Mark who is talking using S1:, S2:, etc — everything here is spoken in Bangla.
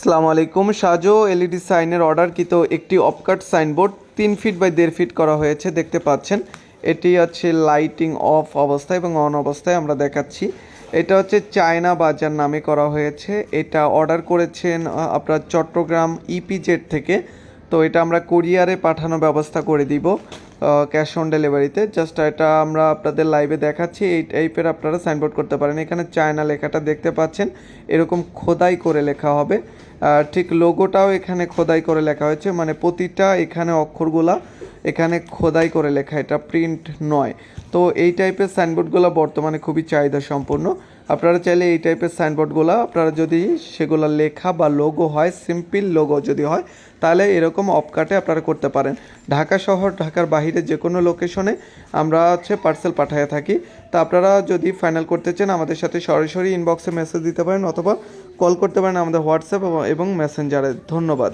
S1: সালাম আলাইকুম। সাজো এলইডি সাইনের অর্ডারকৃত একটি অপকাট সাইনবোর্ড তিন ফিট বাই দেড় ফিট করা হয়েছে, দেখতে পাচ্ছেন। এটি হচ্ছে লাইটিং অফ অবস্থায় এবং অন অবস্থায় আমরা দেখাচ্ছি। এটা হচ্ছে চায়না বাজার নামে করা হয়েছে। এটা অর্ডার করেছেন আপনার চট্টগ্রাম ইপিজেড থেকে। তো এটা আমরা কুরিয়ারে পাঠানোর ব্যবস্থা করে দিব। ক্যাশ অন ডেলিভারিতে জাস্ট এটা আমরা আপনাদের লাইভে দেখাচ্ছি। এই টাইপের আপনারা সাইনবোর্ড করতে পারেন। এখানে চায়না লেখাটা দেখতে পাচ্ছেন। এরকম খোদাই করে লেখা হবে। ঠিক লোগোটাও এখানে খোদাই করে লেখা হয়েছে। মানে প্রতিটা এখানে অক্ষরগুলা এখানে খোদাই করে লেখা, এটা প্রিন্ট নয়। তো এই টাইপের সাইনবোর্ডগুলো বর্তমানে খুবই চাহিদা সম্পন্ন আপনারা চাইলে এই টাইপের সাইনবোর্ডগুলো আপনারা যদি সেগুলো লেখা বা লোগো হয় সিম্পল লোগো যদি হয়, তাহলে এরকম অপকাটে আপনারা করতে পারেন। ঢাকা শহর, ঢাকার বাইরে যে কোনো লোকেশনে আমরা হচ্ছে পার্সেল পাঠিয়ে থাকি। তা আপনারা যদি ফাইনাল করতে চান, আমাদের সাথে সরাসরি ইনবক্সে মেসেজ দিতে পারেন অথবা কল করতে পারেন আমাদের হোয়াটসঅ্যাপ এবং মেসেঞ্জারে ধন্যবাদ।